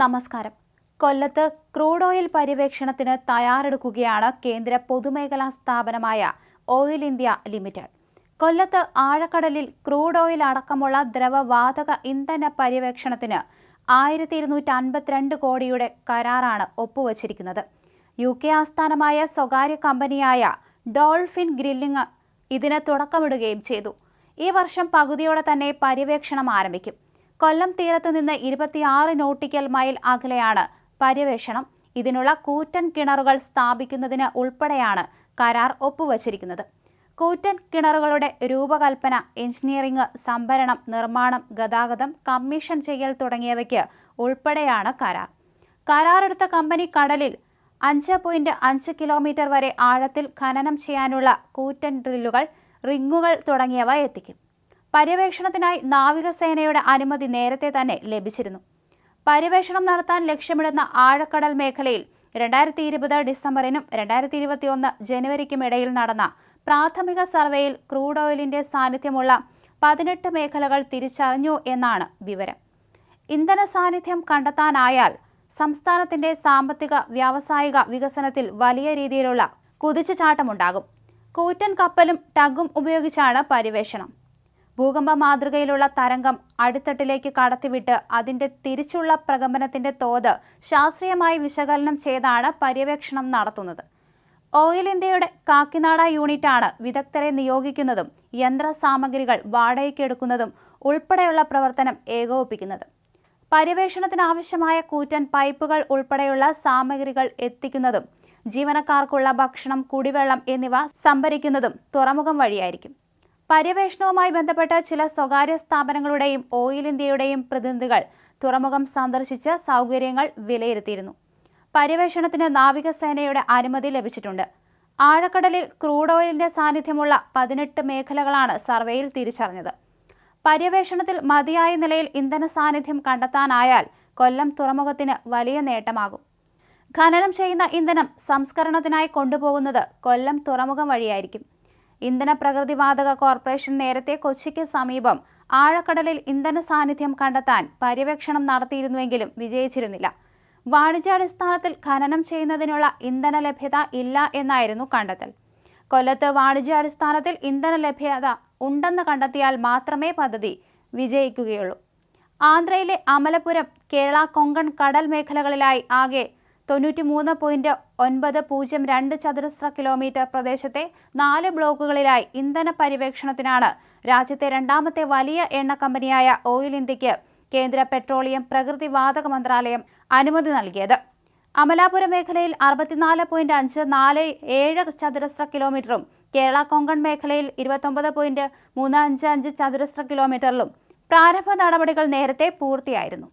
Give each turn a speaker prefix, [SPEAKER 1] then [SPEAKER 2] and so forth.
[SPEAKER 1] നമസ്കാരം. കൊല്ലത്ത് crude oil പര്യവേക്ഷണത്തിന് തയ്യാറെടുക്കുകയാണ് കേന്ദ്ര പൊതുമേഖലാ സ്ഥാപനമായ ഓയിൽ ഇന്ത്യ ലിമിറ്റഡ്. കൊല്ലത്ത് ആഴക്കടലിൽ ക്രൂഡ് ഓയിൽ അടക്കമുള്ള ദ്രവവാതക ഇന്ധന പര്യവേക്ഷണത്തിന് ആയിരത്തി ഇരുന്നൂറ്റി അൻപത്തിരണ്ട് കോടിയുടെ കരാറാണ് ഒപ്പുവച്ചിരിക്കുന്നത്. യു കെ ആസ്ഥാനമായ സ്വകാര്യ കമ്പനിയായ ഡോൾഫിൻ ഗ്രില്ലിംഗ് ഇതിന് തുടക്കമിടുകയും ചെയ്തു. ഈ വർഷം പകുതിയോടെ തന്നെ പര്യവേക്ഷണം ആരംഭിക്കും. കൊല്ലം തീരത്ത് നിന്ന് ഇരുപത്തിയാറ് നോട്ടിക്കൽ മൈൽ അകലെയാണ് പര്യവേഷണം. ഇതിനുള്ള കൂറ്റൻ കിണറുകൾ സ്ഥാപിക്കുന്നതിന് ഉൾപ്പെടെയാണ് കരാർ ഒപ്പുവച്ചിരിക്കുന്നത്. കൂറ്റൻ കിണറുകളുടെ രൂപകൽപ്പന എഞ്ചിനീയറിംഗ് സംഭരണം നിർമ്മാണം ഗതാഗതം കമ്മീഷൻ ചെയ്യൽ തുടങ്ങിയവയ്ക്ക് ഉൾപ്പെടെയാണ് കരാർ. കരാറെടുത്ത കമ്പനി കടലിൽ അഞ്ച് പോയിന്റ് അഞ്ച് കിലോമീറ്റർ വരെ ആഴത്തിൽ ഖനനം ചെയ്യാനുള്ള കൂറ്റൻ ഡ്രില്ലുകൾ റിങ്ങുകൾ തുടങ്ങിയവ എത്തിക്കും. പര്യവേഷണത്തിനായി നാവികസേനയുടെ അനുമതി നേരത്തെ തന്നെ ലഭിച്ചിരുന്നു. പര്യവേഷണം നടത്താൻ ലക്ഷ്യമിടുന്ന ആഴക്കടൽ മേഖലയിൽ രണ്ടായിരത്തി ഇരുപത് ഡിസംബറിനും രണ്ടായിരത്തി ഇരുപത്തി ഒന്ന് ജനുവരിക്കും ഇടയിൽ നടന്ന പ്രാഥമിക സർവേയിൽ ക്രൂഡ് ഓയിലിന്റെ സാന്നിധ്യമുള്ള പതിനെട്ട് മേഖലകൾ തിരിച്ചറിഞ്ഞു എന്നാണ് വിവരം. ഇന്ധന സാന്നിധ്യം കണ്ടെത്താനായാൽ സംസ്ഥാനത്തിന്റെ സാമ്പത്തിക വ്യാവസായിക വികസനത്തിൽ വലിയ രീതിയിലുള്ള കുതിച്ചുചാട്ടമുണ്ടാകും. കൂറ്റൻ കപ്പലും ടഗും ഉപയോഗിച്ചാണ് പര്യവേഷണം ഭൂകമ്പ മാതൃകയിലുള്ള തരംഗം അടിത്തട്ടിലേക്ക് കടത്തിവിട്ട് അതിന്റെ തിരിച്ചുള്ള പ്രകമ്പനത്തിന്റെ തോത് ശാസ്ത്രീയമായി വിശകലനം ചെയ്താണ് പര്യവേക്ഷണം നടത്തുന്നത്. ഓയിൽ ഇന്ത്യയുടെ കാക്കിനാട യൂണിറ്റാണ് വിദഗ്ധരെ നിയോഗിക്കുന്നതും യന്ത്ര സാമഗ്രികൾ വാടകയ്ക്കെടുക്കുന്നതും ഉൾപ്പെടെയുള്ള പ്രവർത്തനം ഏകോപിപ്പിക്കുന്നത്. പര്യവേഷണത്തിനാവശ്യമായ കൂറ്റൻ പൈപ്പുകൾ ഉൾപ്പെടെയുള്ള സാമഗ്രികൾ എത്തിക്കുന്നതും ജീവനക്കാർക്കുള്ള ഭക്ഷണം കുടിവെള്ളം എന്നിവ സംഭരിക്കുന്നതും തുറമുഖം വഴിയായിരിക്കും. പര്യവേഷണവുമായി ബന്ധപ്പെട്ട ചില സ്വകാര്യ സ്ഥാപനങ്ങളുടെയും ഓയിൽ ഇന്ത്യയുടെയും പ്രതിനിധികൾ തുറമുഖം സന്ദർശിച്ച് സൗകര്യങ്ങൾ വിലയിരുത്തിയിരുന്നു. പര്യവേഷണത്തിന് നാവികസേനയുടെ അനുമതി ലഭിച്ചിട്ടുണ്ട്. ആഴക്കടലിൽ ക്രൂഡ് ഓയിലിന്റെ സാന്നിധ്യമുള്ള പതിനെട്ട് മേഖലകളാണ് സർവേയിൽ തിരിച്ചറിഞ്ഞത്. പര്യവേഷണത്തിൽ മതിയായ നിലയിൽ ഇന്ധന സാന്നിധ്യം കണ്ടെത്താനായാൽ കൊല്ലം തുറമുഖത്തിന് വലിയ നേട്ടമാകും. ഖനനം ചെയ്യുന്ന ഇന്ധനം സംസ്കരണത്തിനായി കൊണ്ടുപോകുന്നത് കൊല്ലം തുറമുഖം വഴിയായിരിക്കും. ഇന്ധന പ്രകൃതിവാതക കോർപ്പറേഷൻ നേരത്തെ കൊച്ചിക്ക് സമീപം ആഴക്കടലിൽ ഇന്ധന സാന്നിധ്യം കണ്ടെത്താൻ പര്യവേക്ഷണം നടത്തിയിരുന്നുവെങ്കിലും വിജയിച്ചിരുന്നില്ല. വാണിജ്യാടിസ്ഥാനത്തിൽ ഖനനം ചെയ്യുന്നതിനുള്ള ഇന്ധന ലഭ്യത ഇല്ല എന്നായിരുന്നു കണ്ടെത്തൽ. കൊല്ലത്ത് വാണിജ്യാടിസ്ഥാനത്തിൽ ഇന്ധന ലഭ്യത ഉണ്ടെന്ന് കണ്ടെത്തിയാൽ മാത്രമേ പദ്ധതി വിജയിക്കുകയുള്ളൂ. ആന്ധ്രയിലെ അമലപുരം കേരള കൊങ്കൺ കടൽ മേഖലകളിലായി ആകെ തൊണ്ണൂറ്റി മൂന്ന് പോയിന്റ് ഒൻപത് പൂജ്യം രണ്ട് ചതുരശ്ര കിലോമീറ്റർ പ്രദേശത്തെ നാല് ബ്ലോക്കുകളിലായി ഇന്ധന പര്യവേക്ഷണത്തിനാണ് രാജ്യത്തെ രണ്ടാമത്തെ വലിയ എണ്ണ കമ്പനിയായ ഓയിൽ ഇന്ത്യയ്ക്ക് കേന്ദ്ര പെട്രോളിയം പ്രകൃതി വാതക മന്ത്രാലയം അനുമതി നൽകിയത്. അമലാപുരം മേഖലയിൽ അറുപത്തിനാല് പോയിന്റ് അഞ്ച് നാല് ഏഴ് ചതുരശ്ര കിലോമീറ്ററും കേരള കൊങ്കൺ മേഖലയിൽ ഇരുപത്തൊമ്പത് പോയിന്റ് മൂന്ന് അഞ്ച് അഞ്ച് ചതുരശ്ര കിലോമീറ്ററിലും പ്രാരംഭ നടപടികൾ നേരത്തെ പൂർത്തിയായിരുന്നു.